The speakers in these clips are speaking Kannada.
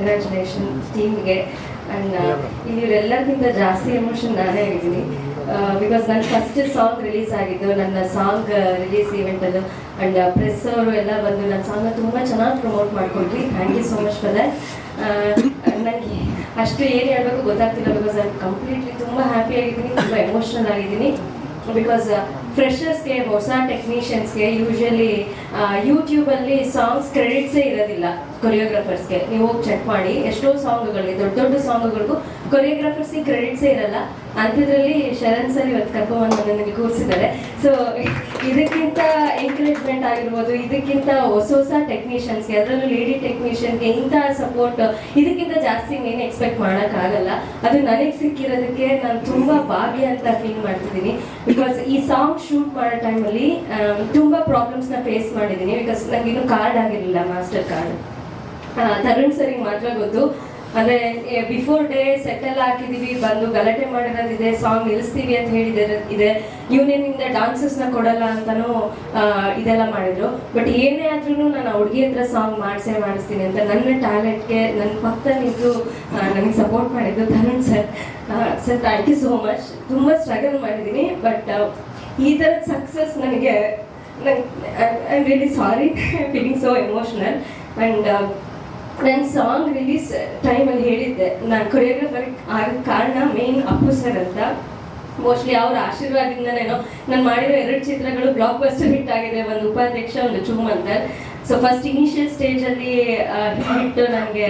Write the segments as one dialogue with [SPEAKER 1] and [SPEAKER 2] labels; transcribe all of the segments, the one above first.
[SPEAKER 1] ಕಂಗ್ರ್ಯಾಚುಲೇಷನ್ ಟೀಮ್ಗೆ ಆ್ಯಂಡ್ ಇಲ್ಲಿ ಇವರೆಲ್ಲರಿಗಿಂತ ಜಾಸ್ತಿ ಎಮೋಷನ್ ನಾನೇ ಇದ್ದೀನಿ ಬಿಕಾಸ್ ನನ್ನ ಫಸ್ಟ್ ಸಾಂಗ್ ರಿಲೀಸ್ ಆಗಿದ್ದು, ನನ್ನ ಸಾಂಗ್ ರಿಲೀಸ್ ಈವೆಂಟ್ ಅಲ್ಲಿ. ಅಂಡ್ ಪ್ರೆಸ್ ಅವರು ಎಲ್ಲ ಬಂದು ನನ್ನ ಸಾಂಗ್ ತುಂಬಾ ಚೆನ್ನಾಗಿ ಪ್ರಮೋಟ್ ಮಾಡ್ಕೊಂಡ್ರಿ thank you so much for that ನನಗೆ ಅಷ್ಟು ಏನು ಹೇಳಬೇಕು ಗೊತ್ತಾಗ್ತಿಲ್ಲ ಬಿಕಾಸ್ ಐ ಕಂಪ್ಲೀಟ್ಲಿ ತುಂಬಾ ಹ್ಯಾಪಿ ಆಗಿದ್ದೀನಿ, ತುಂಬ ಎಮೋಷನಲ್ ಆಗಿದ್ದೀನಿ. ಬಿಕಾಸ್ ಫ್ರೆಷರ್ಸ್ಗೆ ಹೊಸ ಟೆಕ್ನಿಷಿಯನ್ಸ್ಗೆ ಯೂಶಲಿ ಯೂಟ್ಯೂಬಲ್ಲಿ ಸಾಂಗ್ಸ್ ಕ್ರೆಡಿಟ್ಸೇ ಇರೋದಿಲ್ಲ ಕೊರಿಯೋಗ್ರಾಫರ್ಸ್ಗೆ ನೀವು ಹೋಗಿ ಚೆಕ್ ಮಾಡಿ. ಎಷ್ಟೋ ಸಾಂಗ್ಗಳಿಗೆ ದೊಡ್ಡ ದೊಡ್ಡ ಸಾಂಗ್ಗಳಿಗೂ ಕೊರಿಯೋಗ್ರಾಫರ್ಸ್ಗೆ ಕ್ರೆಡಿಟ್ಸೇ ಇರಲ್ಲ. ಅಂಥದ್ರಲ್ಲಿ ಶರಣ್ ಸರ್ ಇವತ್ತು ಕರ್ಕೊಂಡ್ಬಂದು ನನಗೆ ಕೂರಿಸಿದ್ದಾರೆ. ಸೊ ಇದಕ್ಕಿಂತ ಎಂಕರೇಜ್ಮೆಂಟ್ ಆಗಿರ್ಬೋದು, ಇದಕ್ಕಿಂತ ಹೊಸ ಹೊಸ ಟೆಕ್ನಿಷಿಯನ್ಸ್ಗೆ ಅದರಲ್ಲೂ ಲೇಡಿ ಟೆಕ್ನಿಷಿಯನ್ಗೆ ಇಂಥ ಸಪೋರ್ಟ್ ಇದಕ್ಕಿಂತ ಜಾಸ್ತಿ ಏನು ಎಕ್ಸ್ಪೆಕ್ಟ್ ಮಾಡೋಕ್ಕಾಗಲ್ಲ. ಅದು ನನಗೆ ಸಿಕ್ಕಿರೋದಕ್ಕೆ ನಾನು ತುಂಬ ಭಾಗ್ಯ ಅಂತ ಫೀಲ್ ಮಾಡ್ತಿದ್ದೀನಿ. ಬಿಕಾಸ್ ಈ ಸಾಂಗ್ ಶೂಟ್ ಮಾಡೋ ಟೈಮಲ್ಲಿ ತುಂಬ ಪ್ರಾಬ್ಲಮ್ಸ್ನ ಫೇಸ್ ಮಾಡಿದ್ದೀನಿ. ಬಿಕಾಸ್ ನನಗೆ ಇನ್ನೂ ಕಾರ್ಡ್ ಆಗಿರಲಿಲ್ಲ ಮಾಸ್ಟರ್ ಕಾರ್ಡ್ ತರುಣ್ ಸರಿಗೆ ಮಾತ್ರ ಗೊತ್ತು. ಅಂದ್ರೆ ಬಿಫೋರ್ ಡೇ ಸೆಟಲ್ ಹಾಕಿದೀವಿ, ಬಂದು ಗಲಾಟೆ ಮಾಡಿರೋದಿದೆ ಸಾಂಗ್ ನಿಲ್ಲಿಸ್ತೀವಿ ಅಂತ ಹೇಳಿದ್ದಾರೆ ಇದೆ. ಯೂನಿಯನ್ನಿಂದ ನ ಕೊಡಲ್ಲ ಅಂತಾನು ಇದೆಲ್ಲ ಮಾಡಿದ್ರು. ಬಟ್ ಏನೇ ಆದ್ರೂ ನಾನು ಹುಡುಗಿ ಹತ್ರ ಸಾಂಗ್ ಮಾಡಿಸೇ ಮಾಡಿಸ್ತೀನಿ ಅಂತ ನನ್ನ ಟ್ಯಾಲೆಂಟ್ಗೆ ನನ್ನ ಪಕ್ಕ ನಿಂತು ನನಗೆ ಸಪೋರ್ಟ್ ಮಾಡಿದ್ದು Tarun sir. Sir thank you so much ತುಂಬ ಸ್ಟ್ರಗಲ್ ಮಾಡಿದ್ದೀನಿ ಬಟ್ ಈ ಥರದ ಸಕ್ಸಸ್ ನನಗೆ I am really sorry feeling so emotional and ನನ್ನ ಸಾಂಗ್ ರಿಲೀಸ್ ಟೈಮಲ್ಲಿ ಹೇಳಿದ್ದೆ. ನಾನು ಕೊರಿಯೋಗ್ರಾಫರ್ ಆಗೋ ಕಾರಣ ಮೇನ್ ಅಪ್ಪು ಸರ್ ಅಂತ. ಮೋಸ್ಟ್ಲಿ ಅವ್ರ ಆಶೀರ್ವಾದದಿಂದನೇನೋ ನಾನು ಮಾಡಿರೋ ಎರಡು ಚಿತ್ರಗಳು ಬ್ಲಾಕ್ ಬಸ್ಟರ್ ಹಿಟ್ ಆಗಿದೆ. ಒಂದು ಉಪಾಧ್ಯಕ್ಷ, ಒಂದು ಚುಮ್ಮಂತರ್ ಸೊ ಫಸ್ಟ್ ಇನಿಷಿಯಲ್ ಸ್ಟೇಜಲ್ಲಿ ಹಿಟ್ಟು ನನಗೆ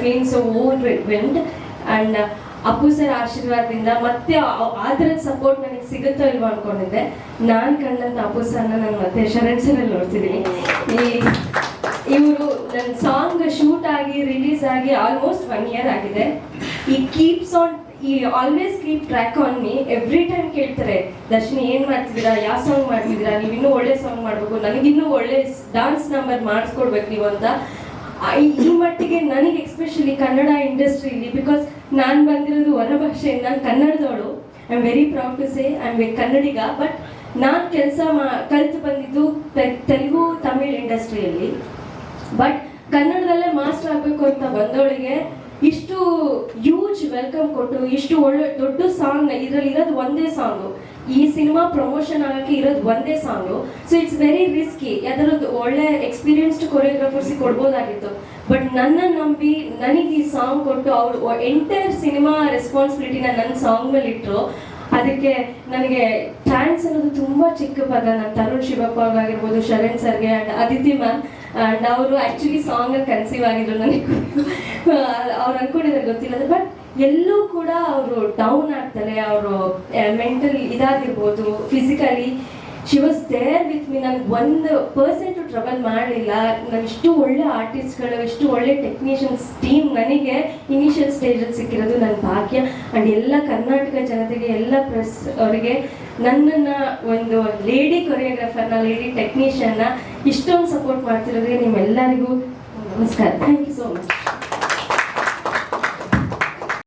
[SPEAKER 1] feeling so overwhelmed and Appu sir ಆಶೀರ್ವಾದದಿಂದ ಮತ್ತೆ ಆ- ಆ ಥರದ ಸಪೋರ್ಟ್ ನನಗೆ ಸಿಗುತ್ತೋ ಇಲ್ವೋ ಅನ್ಕೊಂಡಿದ್ದೆ. ನಾನು ಕಂಡಂತ ಅಪ್ಪು ಸರ್ನ ನಾನು ಮತ್ತೆ ಶರಣ್ ಸರಲ್ಲಿ ನೋಡ್ತಿದ್ದೀನಿ. ಈ ಇವರು ನನ್ನ ಸಾಂಗ್ ಶೂಟ್ ಆಗಿ ರಿಲೀಸ್ ಆಗಿ ಆಲ್ಮೋಸ್ಟ್ ಒನ್ ಇಯರ್ ಆಗಿದೆ. ಈ ಕೀಪ್ಸ್ ಆನ್ ಈ always keep track on me every time ಕೇಳ್ತಾರೆ, ದರ್ಶಿನಿ, ಏನು ಮಾಡ್ತಿದ್ದೀರಾ? ಯಾವ ಸಾಂಗ್ ಮಾಡ್ತಿದ್ದೀರಾ? ನೀವು ಇನ್ನೂ ಒಳ್ಳೆ ಸಾಂಗ್ ಮಾಡಬೇಕು. ನನಗಿನ್ನೂ ಒಳ್ಳೆ ಡಾನ್ಸ್ ನಂಬರ್ ಮಾಡಿಸ್ಕೊಡ್ಬೇಕು ನೀವು ಅಂತ. ಈ- ಮಟ್ಟಿಗೆ ನನಗೆ ಎಕ್ಸ್ಪೆಷಲಿ ಕನ್ನಡ ಇಂಡಸ್ಟ್ರಿಲಿ ಬಿಕಾಸ್ ನಾನು ಬಂದಿರೋದು ಹೊರ ಭಾಷೆಯಿಂದ ನಾನು ಕನ್ನಡದವಳು. I am very proud to say I am Kannadiga but ನಾನು ಕೆಲಸ ಮಾ, ಕಲಿತು ಬಂದಿದ್ದು ತೆಲುಗು, ತಮಿಳ್ ಇಂಡಸ್ಟ್ರಿಯಲ್ಲಿ ಬಟ್ ಕನ್ನಡದಲ್ಲೇ ಮಾಸ್ಟರ್ ಆಗಬೇಕು ಅಂತ ಬಂದವಳಿಗೆ ಇಷ್ಟು ಹ್ಯೂಜ್ ವೆಲ್ಕಮ್ ಕೊಟ್ಟು, ಇಷ್ಟು ಒಳ್ಳೆ ದೊಡ್ಡ ಸಾಂಗ್ ಇದರಲ್ಲಿ ಇರೋದು ಒಂದೇ ಸಾಂಗು ಈ ಸಿನಿಮಾ ಪ್ರಮೋಷನ್ ಆಗಕ್ಕೆ ಇರೋದು ಒಂದೇ song so it's very risky ಯಾವ್ದಾದ್ರು ಒಳ್ಳೆ ಎಕ್ಸ್ಪೀರಿಯನ್ಸ್ಡ್ ಕೊರಿಯೋಗ್ರಾಫರ್ಸ್ ಕೊಡ್ಬೋದಾಗಿತ್ತು. ಬಟ್ ನನ್ನ ನಂಬಿ ನನಗೆ ಈ ಸಾಂಗ್ ಕೊಟ್ಟು ಅವ್ರು ಎಂಟೈರ್ ಸಿನಿಮಾ ರೆಸ್ಪಾನ್ಸಿಬಿಲಿಟಿನ ನನ್ನ ಸಾಂಗ್ ಮೇಲೆ ಇಟ್ಟರು ಅದಕ್ಕೆ ನನಗೆ ಥ್ಯಾಂಕ್ಸ್ ಅನ್ನೋದು ತುಂಬಾ ಚಿಕ್ಕ ಪದ. ನಾನು ತರುಣ್ ಶಿವಪ್ಪ ಆಗಿರ್ಬೋದು, ಶರಣ್ ಸರ್ಗೆ ಅಂಡ್ ಅದಿತಿ ಮ್ಯಾಮ್ ಅಂಡ್ ಅವರು ಆಕ್ಚುಲಿ ಸಾಂಗ್ ಕನ್ಸೀವ್ ಆಗಿದ್ರು ನನಗೆ ಅವ್ರು ಅನ್ಕೊಂಡಿದ್ದಾರೆ ಗೊತ್ತಿಲ್ಲ ಬಟ್ ಎಲ್ಲೂ ಕೂಡ ಅವರು ಡೌನ್ ಆಗ್ತಾರೆ, ಅವರು mental ಇದಾಗಿರ್ಬೋದು physically she was there with me ನನ್ಗೆ ಒಂದು ಪರ್ಸೆಂಟ್ ಟ್ರಬಲ್ ಮಾಡಲಿಲ್ಲ. ನಾನು ಇಷ್ಟು ಒಳ್ಳೆ ಆರ್ಟಿಸ್ಟ್ಗಳು ಇಷ್ಟು ಒಳ್ಳೆ ಟೆಕ್ನಿಷಿಯನ್ಸ್ ಟೀಮ್ ನನಗೆ ಇನಿಷಿಯಲ್ ಸ್ಟೇಜಲ್ಲಿ ಸಿಕ್ಕಿರೋದು ನನ್ನ ಭಾಗ್ಯ. ಆ್ಯಂಡ್ ಎಲ್ಲ ಕರ್ನಾಟಕ ಜನತೆಗೆ, ಎಲ್ಲ ಪ್ರೆಸ್ ಅವರಿಗೆ ನನ್ನನ್ನು ಒಂದು ಲೇಡಿ ಕೊರಿಯೋಗ್ರಾಫರ್ನ ಲೇಡಿ ಟೆಕ್ನಿಷಿಯನ್ನ ಇಷ್ಟೊಂದು ಸಪೋರ್ಟ್ ಮಾಡ್ತಿರೋದ್ರೆ ನಿಮ್ಮೆಲ್ಲರಿಗೂ ನಮಸ್ಕಾರ. Thank you so much